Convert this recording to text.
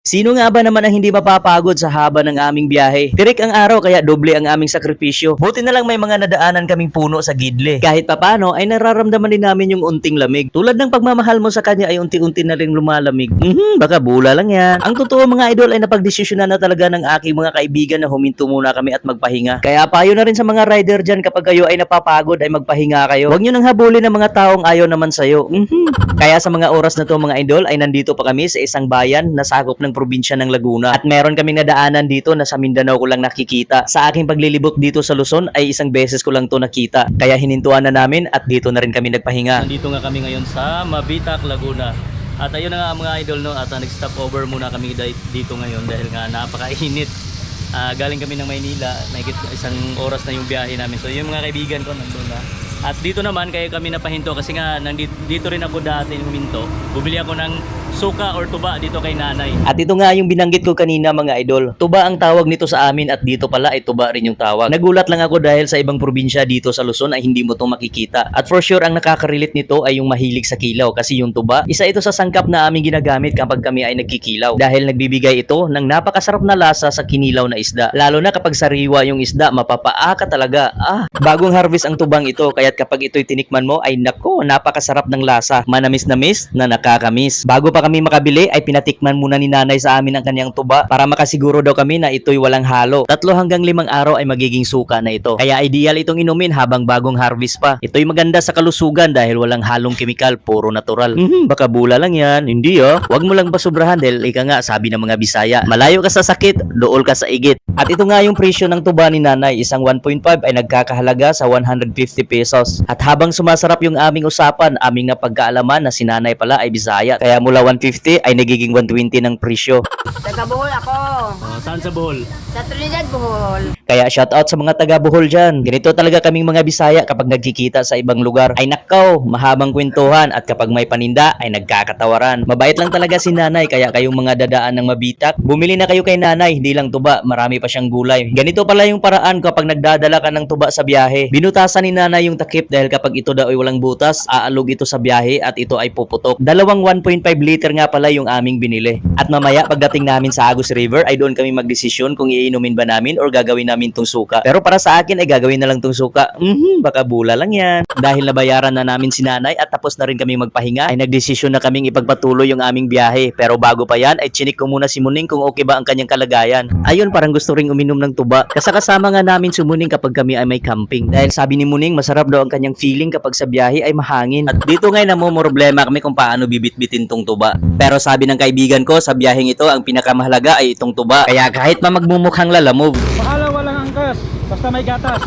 Sino nga ba naman ang hindi mapapagod sa haba ng aming biyahe? Tirik ang araw kaya doble ang aming sakripisyo. Buti na lang may mga nadaanan kaming puno sa gidle. Kahit papano ay nararamdaman din namin yung unting lamig. Tulad ng pagmamahal mo sa kanya ay unti-unti na rin lumalamig. Mhm, baka bula lang yan. Ang totoo mga idol ay napagdesisyonan na talaga ng aking mga kaibigan na huminto muna kami at magpahinga. Kaya payo na rin sa mga rider dyan kapag kayo ay napapagod ay magpahinga kayo. Huwag nyo nang habulin ng mga taong ayaw naman sa'yo. Mhm. Kaya sa mga oras na to mga idol ay nandito pa kami sa isang bayan na sakop ng probinsya ng Laguna. At meron kaming nadaanan dito na sa Mindanao ko lang nakikita. Sa aking paglilibot dito sa Luzon ay isang beses ko lang to nakita. Kaya hinintuan na namin at dito na rin kami nagpahinga. Nandito nga kami ngayon sa Mabitac, Laguna. At ayun na nga mga idol no, at uh, nag-stop over muna kami di- dito ngayon dahil nga napakainit. Ah, galing kami ng Maynila, nagit isang oras na yung biyahe namin. So yung mga kaibigan ko nandun na. At dito naman kaya kami napahinto kasi nga nandito dito rin ako dati huminto. Bumili ako ng suka or tuba dito kay nanay. At ito nga yung binanggit ko kanina mga idol. Tuba ang tawag nito sa amin at dito pala ay tuba rin yung tawag. Nagulat lang ako dahil sa ibang probinsya dito sa Luzon ay hindi mo to makikita. At for sure ang nakaka-relate nito ay yung mahilig sa kilaw kasi yung tuba, isa ito sa sangkap na aming ginagamit kapag kami ay nagkikilaw. Dahil nagbibigay ito ng napakasarap na lasa sa kinilaw na isda. Lalo na kapag sariwa yung isda, mapapaa ka talaga. Ah, bagong harvest ang tubang ito kaya't kapag ito'y tinikman mo ay nako, napakasarap ng lasa. Manamis-namis na nakakamis. Bago pa kami makabili ay pinatikman muna ni nanay sa amin ang kanyang tuba para makasiguro daw kami na ito'y walang halo. Tatlo hanggang limang araw ay magiging suka na ito. Kaya ideal itong inumin habang bagong harvest pa. Ito'y maganda sa kalusugan dahil walang halong kemikal, puro natural. Mhm, baka bula lang yan. Hindi ah. Huwag mo lang basubrahan dahil ika nga sabi ng mga Bisaya, malayo ka sa sakit, dool ka sa igit. At ito nga yung presyo ng tuba ni nanay, isang 1.5 ay nagkakahalaga sa 150 pesos. At habang sumasarap yung aming usapan, aming napagkaalaman na si nanay pala ay Bisaya. Kaya mula 150 ay nagiging 120 ng presyo. Taga Bohol ako. saan sa Bohol? Sa Trinidad, Bohol. Kaya shoutout sa mga taga Bohol dyan. Ganito talaga kaming mga Bisaya kapag nagkikita sa ibang lugar. Ay nakaw, mahabang kwentuhan at kapag may paninda ay nagkakatawaran. Mabait lang talaga si nanay kaya kayong mga dadaan ng mabitak. Bumili na kayo kay nanay, hindi lang tuba, marami pa siyang gulay. Ganito pala yung paraan kapag nagdadala ka ng tuba sa biyahe. Binutasan ni nanay yung takip dahil kapag ito daw ay walang butas, aalog ito sa biyahe at ito ay puputok. Dalawang 1.5 liter nga pala yung aming binili. At mamaya pagdating namin sa Agus River ay doon kami magdesisyon kung iinumin ba namin or gagawin namin tong suka. Pero para sa akin ay gagawin na lang tong suka. Mhm, baka bula lang yan. Dahil nabayaran na namin si nanay at tapos na rin kami magpahinga ay nagdesisyon na kaming ipagpatuloy yung aming biyahe. Pero bago pa yan ay chinik ko muna si Muning kung okay ba ang kanyang kalagayan. Ayun parang gusto ring uminom ng tuba. Kasakasama nga namin si Muning kapag kami ay may camping. Dahil sabi ni Muning masarap daw ang kanyang feeling kapag sa biyahe ay mahangin. At dito ngayon namumroblema kami kung paano bibitbitin tong tuba. Pero sabi ng kaibigan ko sa biyaheng ito ang pinakamahalaga ay itong tuba. Kaya kahit ma magmumukhang lalamove, Bahala walang angkas, basta may gatas.